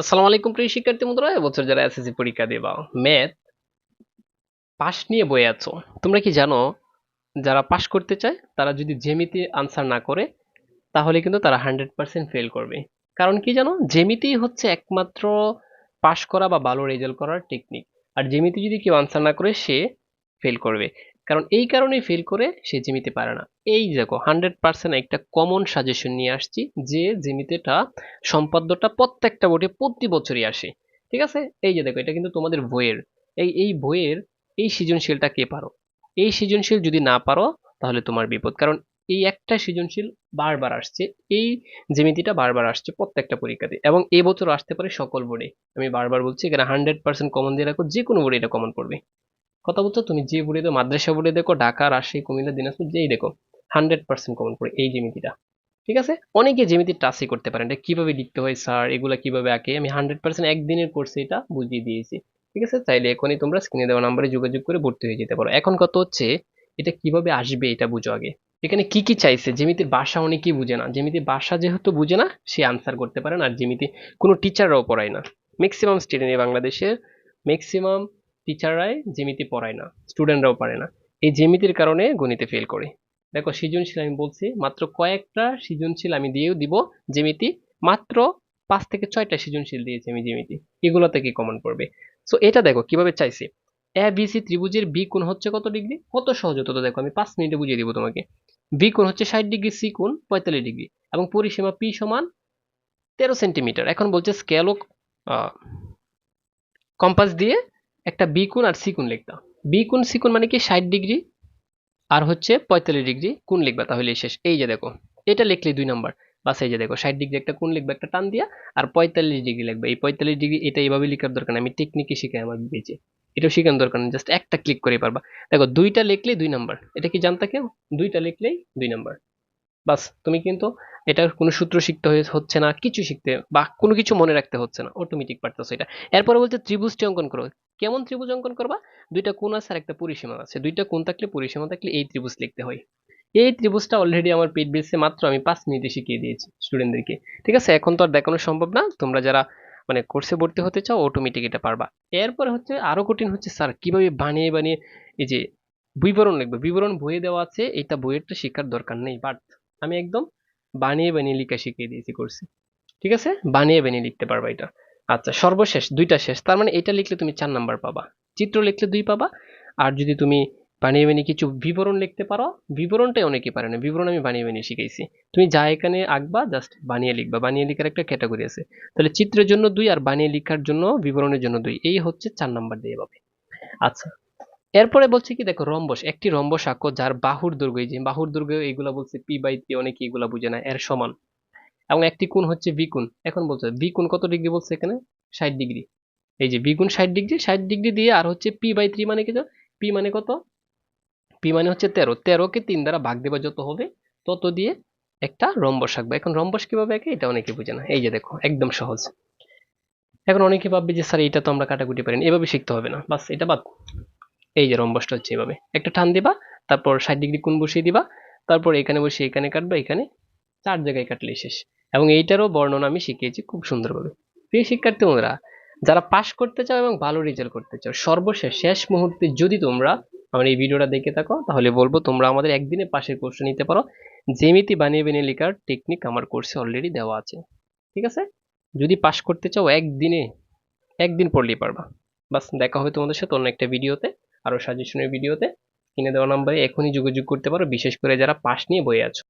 আসসালামু আলাইকুম প্রিয় শিক্ষার্থী বন্ধুরা, এবছর যারা এসএসসি পরীক্ষা দেবা ম্যাথ পাস নিয়ে বয়ে আছো, তোমরা কি জানো, যারা পাস করতে চায়, তারা যদি জেমিতে আনসার না করে, তাহলে কিন্তু তারা হান্ড্রেড পার্সেন্ট ফেল করবে। কারণ কি জানো জেমিতেই হচ্ছে একমাত্র পাস করা বা ভালো রেজাল্ট করার টেকনিক আর জেমিতে যদি কেউ আনসার না করে, সে ফেল করবে। কারণ এই কারণেই ফেল করে সে জিমিতে পারে না। এই দেখো হান্ড্রেড পার্সেন্ট একটা কমন সাজেশন নিয়ে আসছি যে জেমিতেটা সম্পাদ্যটা প্রত্যেকটা বোর্ডে প্রতি বছরই আসে। ঠিক আছে? এই যে দেখো, এটা কিন্তু তোমাদের বইয়ের। এই এই বইয়ের এই সৃজনশীলটা কে পারো? এই সৃজনশীল যদি না পারো, তাহলে তোমার বিপদ। কারণ এই একটা সৃজনশীল বারবার আসছে, এই জ্যামিতিটা বারবার আসছে প্রত্যেকটা পরীক্ষাতে এবং এই বছর আসতে পারে সকল বোর্ডে আমি বারবার বলছি, এখানে হান্ড্রেড পার্সেন্ট কমন দিয়ে রাখো যে কোনো বোর্ডে এটা কমন পড়বে। কথা বলছো তুমি যে বোর্ডে দেখো মাদ্রাসা বোর্ডে দেখো, ঢাকা, রাজশাহী, কুমিল্লা, দিনাজপুর, যেই দেখো হান্ড্রেড পার্সেন্ট কমন পড়ে এই জ্যামিতিটা। ঠিক আছে? অনেকে জ্যামিতি টাচই করতে পারেন এটা কীভাবে লিখতে হয় স্যার এগুলো কীভাবে আঁকে? আমি হান্ড্রেড পার্সেন্ট একদিনের কোর্সে এটা বুঝিয়ে দিয়েছি। ঠিক আছে? চাইলে এখনই তোমরা স্ক্রিনে দেওয়া নাম্বারে যোগাযোগ করে ভর্তি হয়ে যেতে পারো। এখন কত হচ্ছে, এটা কীভাবে আসবে এটা বুঝো আগে। এখানে কি কি চাইছে? জেমিতির ভাষা অনেকেই বুঝে না। জেমিতির বাসা যেহেতু বুঝে না, সে আনসার করতে পারে না। আর জেমিতি কোনো টিচাররাও পড়ায় না। ম্যাক্সিমাম স্টুডেন্ট বাংলাদেশের ম্যাক্সিমাম টিচাররাই জেমিতি পড়ায় না স্টুডেন্টরাও পারে না। এই জেমিতির কারণে গণিতে ফেল করে। দেখো সৃজনশীল আমি বলছি, মাত্র কয়েকটা সৃজনশীল আমি দিয়েও দিব জেমিতি মাত্র পাঁচ থেকে ছয়টা সৃজনশীল দিয়েছি আমি জেমিতি এগুলো থেকে কমন পড়বে সো এটা দেখো, কীভাবে চাইছি? এ বি সি ত্রিভুজের বি কোণ হচ্ছে কত ডিগ্রি? কত সহজ হতো দেখো, আমি পাঁচ মিনিটে বুঝিয়ে দিব তোমাকে। বি কোণ হচ্ছে ষাট ডিগ্রি সি কোণ পঁয়তাল্লিশ ডিগ্রি এবং পরিসীমা পি সমান তেরো সেন্টিমিটার। এখন বলছে স্কেল ও কম্পাস দিয়ে একটা বি কোণ আর সি কোণ লিখতাম। বি কোণ সি মানে কি? ষাট ডিগ্রি আর হচ্ছে পঁয়তাল্লিশ ডিগ্রি কোণ লিখবা তাহলে শেষ। এই যে দেখো, এটা লিখলে দুই নাম্বার। বাস এই যে দেখো, ষাট ডিগ্রি একটা কোণ লিখবে, একটা টান দিয়া, আর পঁয়তাল্লিশ ডিগ্রি লিখবে। এই পঁয়তাল্লিশ ডিগ্রি এটা এইভাবে লিখার দরকার আমি টেকনিকে শিখাই আমার বেঁচে। এটাও শেখানোর দরকার জাস্ট একটা ক্লিক করে পারবা। দেখো, দুইটা লিখলেই দুই নাম্বার। এটা কি জানতা কেউ? দুইটা লিখলেই দুই নাম্বার। বাস তুমি কিন্তু এটার কোনো সূত্র শিখতে হচ্ছে না, কিছু শিখতে বা কোনো কিছু মনে রাখতে হচ্ছে না অটোমেটিক পারতেছো এটা। এরপরে বলছে ত্রিভুজটি অঙ্কন করো। কেমন ত্রিভুজ অঙ্কন করবা? দুইটা কোণ আছে আর একটা পরিসীমা আছে। দুইটা কোণ থাকলে পরিসীমা থাকলে এই ত্রিভুজ লিখতে হয়। এই ত্রিভুজটা অলরেডি আমার পেট বেসে মাত্র আমি পাঁচ মিনিটে শিখিয়ে দিয়েছি স্টুডেন্টদেরকে ঠিক আছে? এখন তো আর দেখানো সম্ভব না। তোমরা যারা মানে কোর্সে ভর্তি হতে চাও অটোমেটিক এটা পারবা। এরপরে হচ্ছে আরও কঠিন হচ্ছে, স্যার, কীভাবে বানিয়ে বানিয়ে এই যে বিবরণ লিখবে? বিবরণ বইয়ে দেওয়া আছে, এটা বইয়েরটা শেখার দরকার নেই বাট আমি একদম বানিয়ে বানিয়ে লিখা শিখিয়ে দিয়েছি করছি ঠিক আছে? বানিয়ে বানিয়ে লিখতে পারবা এটা। আচ্ছা সর্বশেষ, দুইটা শেষ। তার মানে এটা লিখলে তুমি চার নাম্বার পাবা। চিত্র লিখলে দুই পাবা। আর যদি তুমি বানিয়ে বানিয়ে কিছু বিবরণ লিখতে পারো, বিবরণটাই অনেকে পারে না। বিবরণ আমি বানিয়ে বানিয়ে শিখেছি তুমি যা এখানে আঁকবা জাস্ট বানিয়ে লিখবা। বানিয়ে লিখার একটা ক্যাটাগরি আছে। তাহলে চিত্রের জন্য দুই আর বানিয়ে লিখার জন্য, বিবরণের জন্য দুই। এই হচ্ছে চার নাম্বার দিয়ে পাবে আচ্ছা এরপরে বলছে কি, দেখো, রম্বস, একটি রম্বস আঁকো যার বাহুর দুর্গ, এই যে বাহুর দৈর্ঘ্য এইগুলা বলছে পি বাই পি, অনেকে এগুলা বুঝে না, এর সমান। এবং একটি কোণ হচ্ছে বি কোণ, এখন বলছে বি কোণ কত ডিগ্রি বলছে এখানে? ষাট ডিগ্রি। এই যে বি কোণ ষাট ডিগ্রি ষাট ডিগ্রি দিয়ে আর হচ্ছে পি বাই থ্রি মানে কি পি মানে কত? পি মানে হচ্ছে তেরো। তেরোকে তিন দ্বারা ভাগ দেবা যত হবে, তত দিয়ে একটা রম্বস আঁকবে। এখন রম্বস কীভাবে আঁকে, এটা অনেকে বুঝে না। এই যে দেখো, একদম সহজ। এখন অনেকে ভাববে যে, স্যার এটা তো আমরা কাটাকুটি পারি এভাবে শিখতে হবে না। বাস, এটা বাদ। এই যে রম্বসটা হচ্ছে এভাবে। একটা টান দিবা, তারপর ষাট ডিগ্রি কোণ বসিয়ে দিবা, তারপর এখানে বসে এখানে কাটবা, এখানে চার জায়গায় কাটলে শেষ। এবং এইটারও বর্ণনা আমি শিখিয়েছি খুব সুন্দরভাবে। প্রিয় শিক্ষার্থী বন্ধুরা, যারা পাশ করতে চাও এবং ভালো রেজাল্ট করতে চাও, সর্বশেষ, শেষ মুহূর্তে যদি তোমরা আমার এই ভিডিওটা দেখে থাকো, তাহলে বলব তোমরা আমাদের একদিনে পাশের কোর্সটা নিতে পারো। জেমিতি বানিয়ে বানিয়ে লেখার টেকনিক আমার কোর্সে অলরেডি দেওয়া আছে। ঠিক আছে? যদি পাশ করতে চাও, একদিনে, একদিন পড়লেই পারবা। বাস, দেখা হবে তোমাদের সাথে অন্য একটা ভিডিওতে আরও সাজেশনের ভিডিওতে কিনে দেওয়া নাম্বারে এখনই যোগাযোগ করতে পারো। বিশেষ করে যারা পাশ নিয়ে বয়ে আছো।